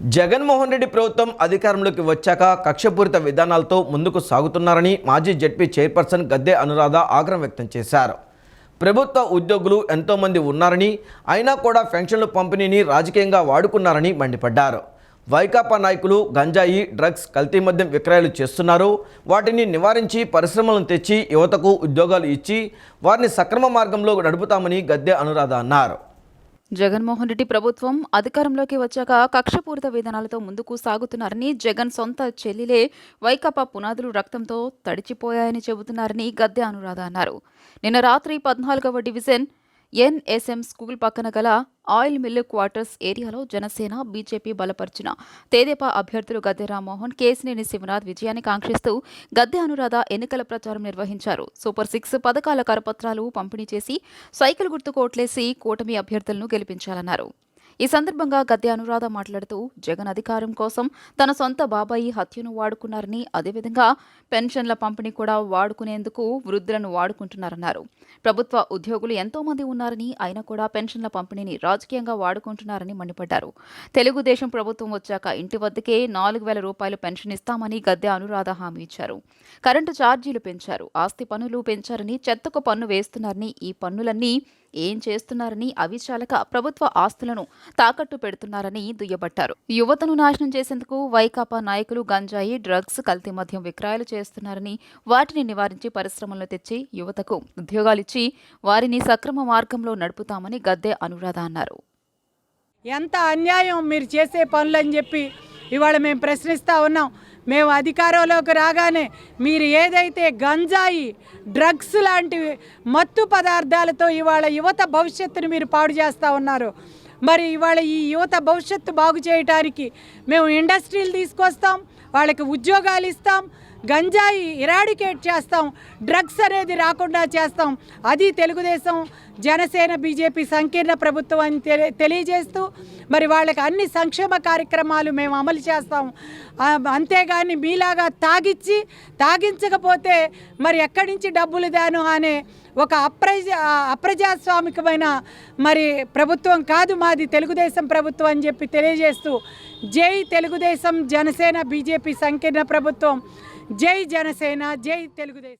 జగన్మోహన్ రెడ్డి ప్రభుత్వం అధికారంలోకి వచ్చాక కక్షపూరిత విధానాలతో ముందుకు సాగుతున్నారని మాజీ జడ్పీ చైర్పర్సన్ గద్దె అనురాధ ఆగ్రహం వ్యక్తం చేశారు. ప్రభుత్వ ఉద్యోగులు ఎంతోమంది ఉన్నారని అయినా కూడా పెన్షన్ల పంపిణీని రాజకీయంగా వాడుకున్నారని మండిపడ్డారు. వైకాపా నాయకులు గంజాయి డ్రగ్స్ కల్తీ మద్యం విక్రయాలు చేస్తున్నారు. వాటిని నివారించి పరిశ్రమలను తెచ్చి యువతకు ఉద్యోగాలు ఇచ్చి వారిని సక్రమ మార్గంలో నడుపుతామని గద్దె అనురాధ అన్నారు. జగన్మోహన్ రెడ్డి ప్రభుత్వం అధికారంలోకి వచ్చాక కక్షపూరిత విధానాలతో ముందుకు సాగుతున్నారని జగన్ సొంత చెల్లిలే వైకాపా పునాదులు రక్తంతో తడిచిపోయాయని చెబుతున్నారని గద్దె అనురాధ అన్నారు. నిన్న రాత్రి పద్నాలుగవ డివిజన్ ఎన్ఎస్ఎం స్కూల్ పక్కన గల ఆయిల్ మిల్లు క్వార్టర్స్ ఏరియాలో జనసేన బీజేపీ బలపరిచిన తేదేపా అభ్యర్థులు గద్దె రామ్మోహన్ కేసినేని శివనాథ్ విజయాన్ని కాంక్షిస్తూ గద్దె అనురాధ ఎన్నికల ప్రచారం నిర్వహించారు. సూపర్ సిక్స్ పథకాల కరపత్రాలు పంపిణీ చేసి సైకిల్ గుర్తుకోట్లేసి కూటమి అభ్యర్థులను గెలిపించాలన్నారు. ఈ సందర్భంగా గద్దె అనురాధ మాట్లాడుతూ జగన్ అధికారం కోసం తన సొంత బాబాయి హత్యను వాడుకున్నారని అదేవిధంగా పెన్షన్ల పంపిణీ కూడా వాడుకునేందుకు వృద్ధులను వాడుకుంటున్నారన్నారు. ప్రభుత్వ ఉద్యోగులు ఎంతో మంది ఉన్నారని అయినా కూడా పెన్షన్ల పంపిణీని రాజకీయంగా వాడుకుంటున్నారని మండిపడ్డారు. తెలుగుదేశం ప్రభుత్వం వచ్చాక ఇంటి వద్దకే నాలుగు వేల రూపాయలు పెన్షన్ ఇస్తామని గద్దె అనురాధ హామీ ఇచ్చారు. కరెంటు ఛార్జీలు పెంచారు. ఆస్తి పన్నులు పెంచారని చెత్తకు పన్ను వేస్తున్నారని ఈ పన్నులన్నీ ఏం చేస్తున్నారని అవి చాలక ప్రభుత్వ ఆస్తులను తాకట్టు పెడుతున్నారని దుయ్యబట్టారు. యువతను నాశనం చేసేందుకు వైకాపా నాయకులు గంజాయి డ్రగ్స్ కల్తీ మద్యం విక్రయాలు చేస్తున్నారని వాటిని నివారించి పరిశ్రమలను తెచ్చి యువతకు ఉద్యోగాలిచ్చి వారిని సక్రమ మార్గంలో నడుపుతామని గద్దె అనురాధ అన్నారు. ఎంత అన్యాయం మీరు చేసే పనులని చెప్పి ఇవాళ మేము ప్రశ్నిస్తూ ఉన్నాం. మేము అధికారంలోకి రాగానే మీరు ఏదైతే గంజాయి డ్రగ్స్ లాంటివి మత్తు పదార్థాలతో ఇవాళ యువత భవిష్యత్తును మీరు పాడు చేస్తూ ఉన్నారు. మరి ఇవాళ ఈ యువత భవిష్యత్తు బాగు చేయటానికి మేము ఇండస్ట్రీలు తీసుకొస్తాం వాళ్ళకి ఉద్యోగాలు ఇస్తాం గంజాయి ఇరాడికేట్ చేస్తాం డ్రగ్స్ అనేది రాకుండా చేస్తాం. అది తెలుగుదేశం జనసేన బీజేపీ సంకీర్ణ ప్రభుత్వం అని తెలి తెలియజేస్తూ మరి వాళ్ళకి అన్ని సంక్షేమ కార్యక్రమాలు మేము అమలు చేస్తాం. అంతేగాని మీలాగా తాగిచ్చి తాగించకపోతే మరి ఎక్కడి నుంచి డబ్బులు దాను అనే ఒక అప్రజా అప్రజాస్వామికమైన మరి ప్రభుత్వం కాదు మాది తెలుగుదేశం ప్రభుత్వం అని చెప్పి తెలియజేస్తూ జై తెలుగుదేశం జనసేన బీజేపీ సంకీర్ణ ప్రభుత్వం జై జనసేన జై తెలుగుదేశం.